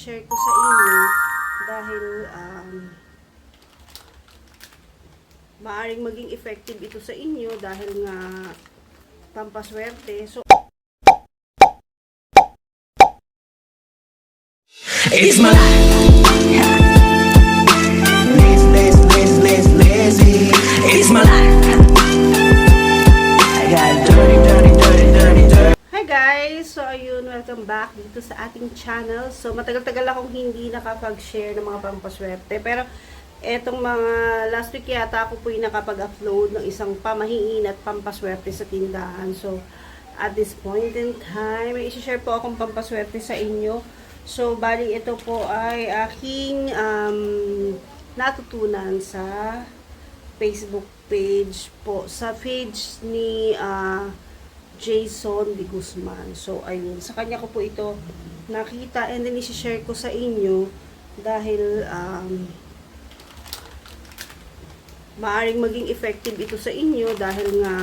share ko sa inyo dahil um, maaring maging effective ito sa inyo dahil nga pampaswerte. So, It's my life. Guys! So ayun, welcome back dito sa ating channel. So matagal-tagal akong hindi nakapag-share ng mga pampaswerte. Pero etong mga last week yata ako po yung nakapag-upload ng isang pamahiin at pampaswerte sa tindahan. So at this point in time, may isi-share po akong pampaswerte sa inyo. So bali ito po ay aking um, natutunan sa Facebook page po. Sa page ni ah, Jason de Guzman. So, ayun. Sa kanya ko po ito nakita and then isi-share ko sa inyo dahil um, maaring maging effective ito sa inyo dahil nga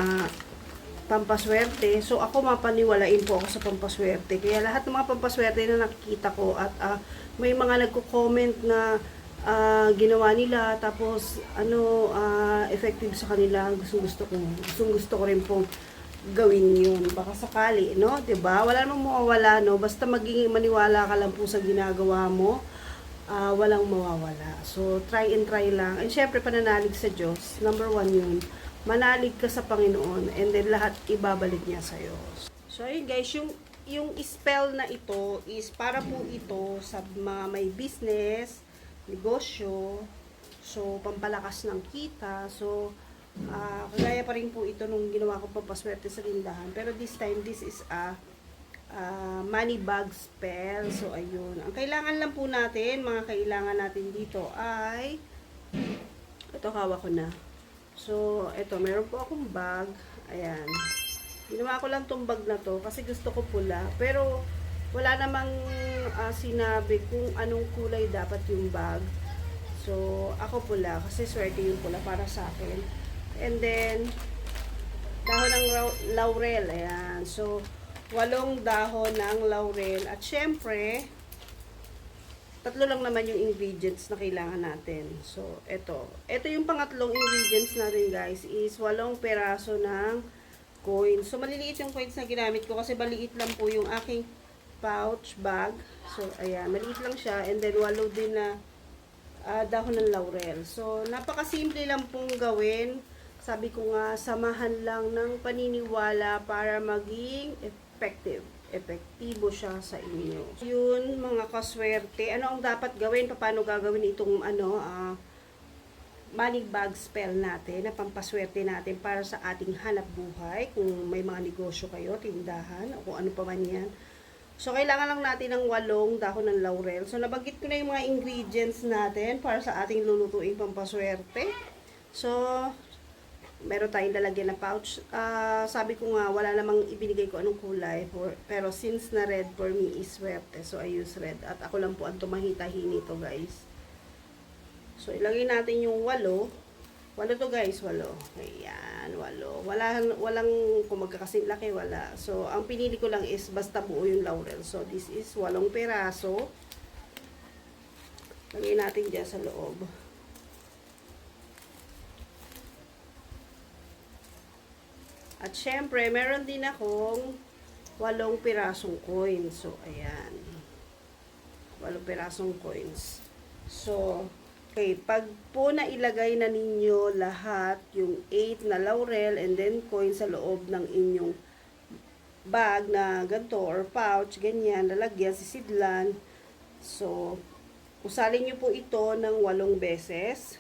pampaswerte. So, ako mapaniwalain po ako sa pampaswerte. Kaya lahat ng mga pampaswerte na nakikita ko at ah, may mga nagko-comment na ah, ginawa nila tapos ano ah, effective sa kanila gusto gusto ko gusto gusto ko rin po gawin yun. Baka sakali no? Ba wala namang mawawala no? Basta maging maniwala ka lang po sa ginagawa mo ah, walang mawawala. So try and try lang. And syempre pananalig sa Diyos. Number one yun manalig ka sa Panginoon and then lahat ibabalik niya sa iyo so ayun guys yung yung spell na ito is para po ito sa mga may business negosyo so pampalakas ng kita. So Ah, kagaya pa rin po ito nung ginawa ko papaswerte sa tindahan. Pero this time, this is a ah, money bag spell. So, ayun. Ang kailangan lang po natin, mga kailangan natin dito ay ito hawak ko na. So, ito, meron po akong bag. Ayan. Ginawa ko lang tong bag na to kasi gusto ko pula. Pero, wala namang ah, sinabi kung anong kulay dapat yung bag. So, ako pula kasi swerte yung pula para sa akin. And then, dahon ng lau- laurel. Ayan. So, walong dahon ng laurel. At syempre, tatlo lang naman yung ingredients na kailangan natin. So, ito. Ito yung pangatlong ingredients natin, guys, is walong peraso ng coins. So, maliliit yung coins na ginamit ko kasi maliit lang po yung aking pouch bag. So, ayan. Maliit lang siya. And then, walo din na ah, dahon ng laurel. So, napakasimple lang pong gawin. Sabi ko nga, samahan lang ng paniniwala para maging effective. Epektibo siya sa inyo. Yun, mga kaswerte. Ano ang dapat gawin? Paano gagawin itong ano, ah, money bag spell natin, na pampaswerte natin para sa ating hanap buhay. Kung may mga negosyo kayo, tindahan, o kung ano pa man yan. So, kailangan lang natin ng walong dahon ng laurel. So, nabanggit ko na yung mga ingredients natin para sa ating lulutuing pampaswerte. So, meron tayong lalagyan na pouch. Ah, sabi ko nga, wala namang ibinigay ko anong kulay. For, pero since na red for me is swerte, so I use red. At ako lang po ang tumahitahin nito, guys. So, ilagay natin yung walo. Walo to guys, walo. Ayan, walo. Wala, walang, kung magkakasing laki, wala. So, ang pinili ko lang is basta buo yung laurel. So, this is walong peraso. Lagay natin dyan sa loob. At syempre, meron din akong walong pirasong coins. So, ayan. Walong pirasong coins. So, okay, pag po na ilagay na ninyo lahat yung 8 na laurel and then coin sa loob ng inyong bag na ganito or pouch, ganyan, lalagyan, sisidlan. So, usalin nyo po ito ng walong beses.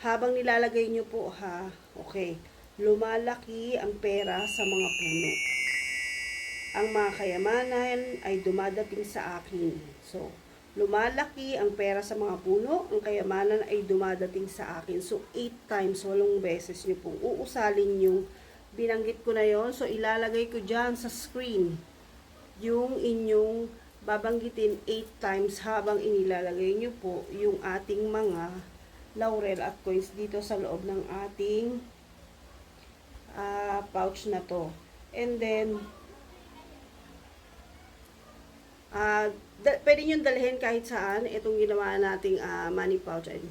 Habang nilalagay nyo po ha, okay, lumalaki ang pera sa mga puno. Ang mga kayamanan ay dumadating sa akin. So, lumalaki ang pera sa mga puno, ang kayamanan ay dumadating sa akin. So, 8 times, walong beses nyo pong uusalin yung binanggit ko na yon So, ilalagay ko dyan sa screen yung inyong babanggitin 8 times habang inilalagay nyo po yung ating mga laurel at coins dito sa loob ng ating ah, pouch na to. And then, ah da, pwede nyo dalhin kahit saan itong ginawa nating ah, money pouch and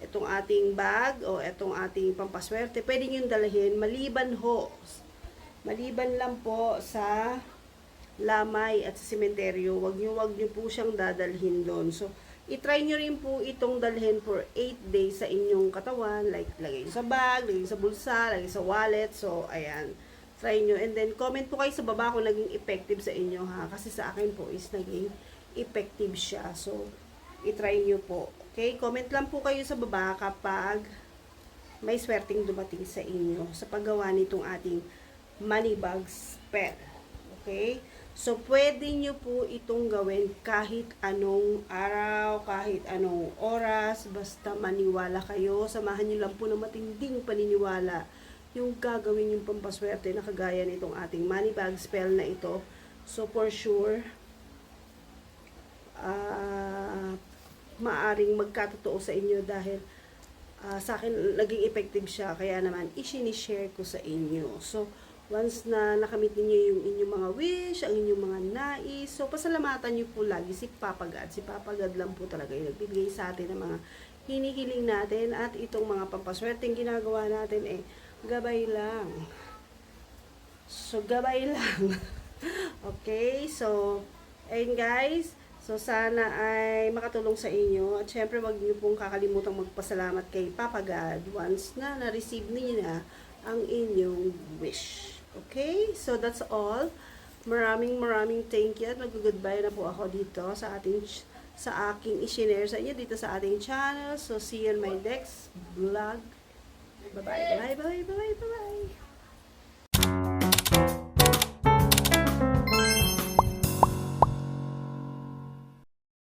itong ating bag o itong ating pampaswerte. Pwede nyo dalhin maliban ho. Maliban lang po sa lamay at sa sementeryo. Wag nyo, wag nyo po siyang dadalhin doon. So, itry nyo rin po itong dalhin for 8 days sa inyong katawan. Like, lagay sa bag, lagay sa bulsa, lagay sa wallet. So, ayan. Try nyo. And then, comment po kayo sa baba kung naging effective sa inyo ha. Kasi sa akin po is naging effective siya. So, itry nyo po. Okay? Comment lang po kayo sa baba kapag may swerteng dumating sa inyo sa paggawa nitong ating money bag spell. Okay? So, pwede nyo po itong gawin kahit anong araw, kahit anong oras, basta maniwala kayo. Samahan nyo lang po ng matinding paniniwala yung gagawin yung pampaswerte na kagaya nitong ating money bag spell na ito. So, for sure, ah maaring magkatotoo sa inyo dahil ah, sa akin naging effective siya kaya naman isinishare ko sa inyo so once na nakamit niyo yung inyong mga wish ang inyong mga nais so pasalamatan niyo po lagi si Papa God. Si Papa God lang po talaga yung nagbibigay sa atin ng mga hinihiling natin at itong mga pampaswerteng ginagawa natin eh gabay lang. So gabay lang. Okay? So ayun guys. So, sana ay makatulong sa inyo. At syempre, wag niyo pong kakalimutang magpasalamat kay Papa God once na na-receive niyo na ang inyong wish. Okay? So, that's all. Maraming maraming thank you. At mag-goodbye na po ako dito sa ating sa aking i-share sa inyo dito sa ating channel. So, see you in my next vlog. Bye-bye. Bye-bye. Bye-bye. Bye-bye.